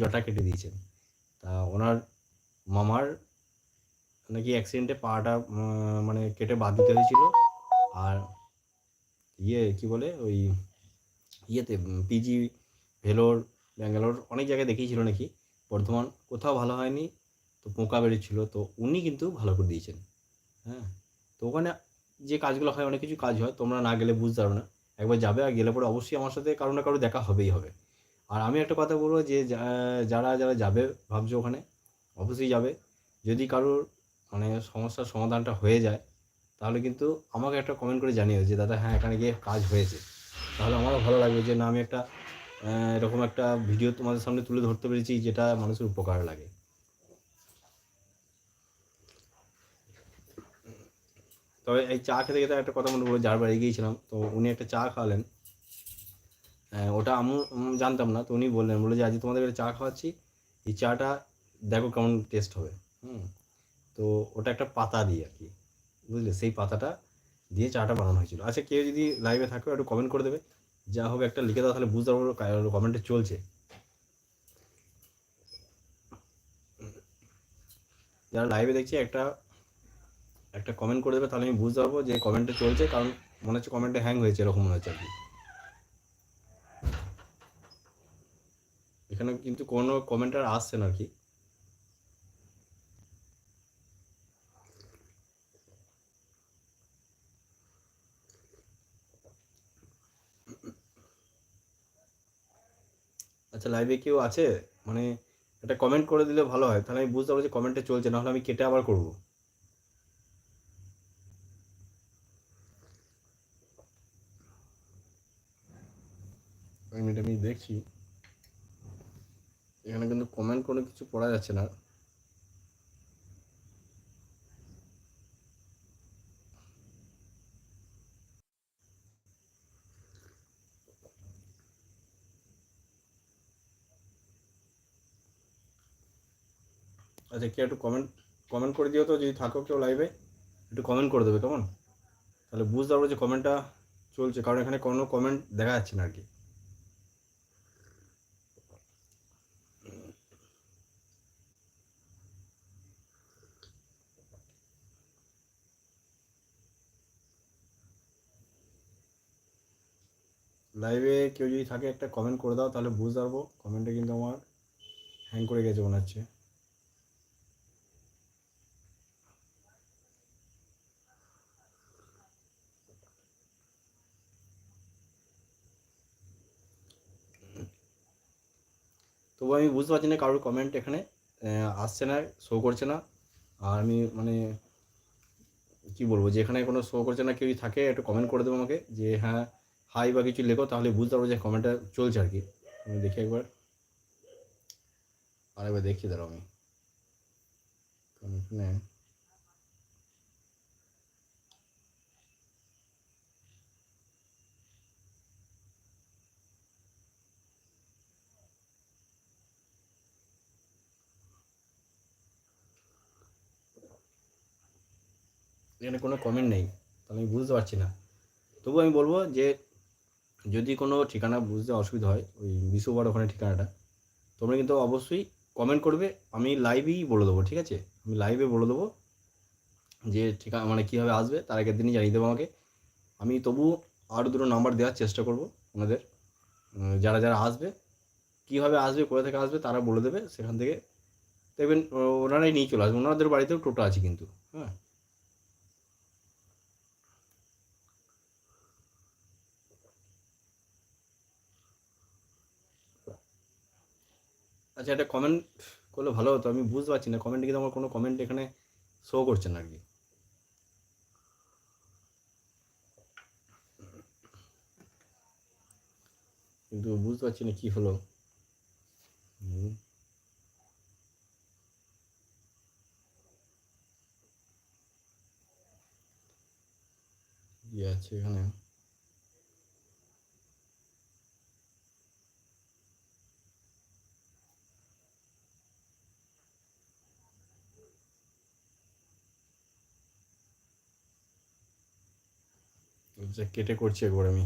জটা কেটে দিয়েছেন। তা ওনার মামার নাকি অ্যাক্সিডেন্টে পাটা মানে কেটে বাদ দিতে হয়েছিল। আর ইয়ে কি বলে, ওই ইয়েতে পিজি ভেলোর, ব্যাঙ্গালোর অনেক জায়গায় দেখিয়েছিল নাকি। বর্ধমান কোথাও ভালো হয়নি, তো পোকা বেরোচ্ছিল তো উনি কিন্তু ভালো করে দিয়েছেন। হ্যাঁ তো ওখানে যে কাজগুলো হয়, অনেক কিছু কাজ হয়, তোমরা না গেলে বুঝতে পারবে না। একবার যাবে আর গেলে পরে অবশ্যই আমার সাথে কারও না কারও দেখা হবেই হবে। আর আমি একটা কথা বলব যে যারা যারা যাবে ভাবছ ওখানে, অবশ্যই যাবে। যদি কারোর মানে সমস্যার সমাধানটা হয়ে যায়, তাহলে কিন্তু আমাকে একটা কমেন্ট করে জানিও যে, দাদা হ্যাঁ এখানে গিয়ে কাজ হয়েছে। তাহলে আমারও ভালো লাগবে যে, না, আমি একটা এরকম একটা ভিডিও তোমাদের সামনে তুলে ধরতে পেরেছি যেটা মানুষের উপকার লাগে। তবে এই চা খেতে খেতে একটা কথা মনে পড়ল, যার বাড়ি গিয়েছিলাম, তো উনি একটা চা খাওয়ালেন। ওটা আমি জানতাম না, তো উনি বললেন বলে যে, আজকে তোমাদের চা খাওয়াচ্ছি, এই চাটা দেখো কেমন টেস্ট হবে। হুম, তো ওটা একটা পাতা দিয়ে আর কি, বুঝলে? সেই পাতাটা দিয়ে চাটা বানানো হয়েছিল। আচ্ছা কেউ যদি লাইভে থাকো, একটু কমেন্ট করে দেবে। যা হবে একটা লিখে দাও, তাহলে বুঝতে পারব কমেন্টে চলছে। যারা লাইভে দেখছি, একটা একটা কমেন্ট করে দেবে, তাহলে আমি বুঝতে পারব যে কমেন্টে চলছে, কারণ মনে হচ্ছে কমেন্টে হ্যাং হয়েছে, এরকম মনে হচ্ছে আর কি। এখানে কিন্তু কোনো কমেন্ট আর আসছে না আর কি আচ্ছা লাইভে কেউ আছে? মানে একটা কমেন্ট করে দিলে ভালো হয়। তাহলে আমি বুঝতে পারব যে কমেন্টে চলছে, নাহলে আমি কেটে আবার করব। আমি দেখছি। এখানে কিন্তু কমেন্ট কোনো কিছু পড়া যাচ্ছে না। আচ্ছা কেউ একটু কমেন্ট কমেন্ট করে দিও তো, যদি থাকো কেউ লাইভে একটু কমেন্ট করে দেবে কেমন? তাহলে বুঝতে পারব যে কমেন্টটা চলছে, কারণ এখানে কোনো কমেন্ট দেখা যাচ্ছে না আর কি। লাইভে কেউ যদি থাকে একটা কমেন্ট করে দাও, তাহলে বুঝতে পারব। কমেন্টে কিন্তু আমার হ্যাং করে গেছে মনে হচ্ছে। তবু আমি বুঝতে পারছি না কারোর কমেন্ট এখানে আসছে না শো করছে না। আর আমি মানে কি বলব যে এখানে কোনো শো করছে না কেউ থাকে, একটু কমেন্ট করে দেবো আমাকে যে হ্যাঁ হাই বা কিছু লেখো, তাহলে বুঝতে পারব যে কমেন্টটা চলছে আর কি। আমি দেখি একবার। আরেকবার দেখি, দাঁড়াও আমি। কারণ এখানে এখানে কোনো কমেন্ট নেই, তাহলে আমি বুঝতে পারছি না। তবু আমি বলব যে যদি কোনো ঠিকানা বুঝতে অসুবিধা হয়, ওই বিশ্ববার ওখানে ঠিকানাটা, তোমরা কিন্তু অবশ্যই কমেন্ট করবে, আমি লাইভেই বলে দেবো, ঠিক আছে? আমি লাইভে বলে দেবো যে ঠিকানা মানে কীভাবে আসবে, তার আগের দিনই জানিয়ে দেবো আমাকে। আমি তবু আরও দুটো নাম্বার দেওয়ার চেষ্টা করব ওনাদের যারা যারা আসবে, কীভাবে আসবে, কোথা থেকে আসবে, তারা বলে দেবে, সেখান থেকে। দেখবেন ওনারাই নিয়ে চলে আসবে, ওনাদের বাড়িতেও টোটো আছে কিন্তু হ্যাঁ? আচ্ছা একটা কমেন্ট করলে ভালো হতো। আমি বুঝতে পারছি না। কমেন্টে কিন্তু আমার কোনো কমেন্ট এখানে শো করছে না আর কি কিন্তু বুঝতে পারছি না কি হলো। হুম। আছে এখানে। কেটে করছি একবার আমি।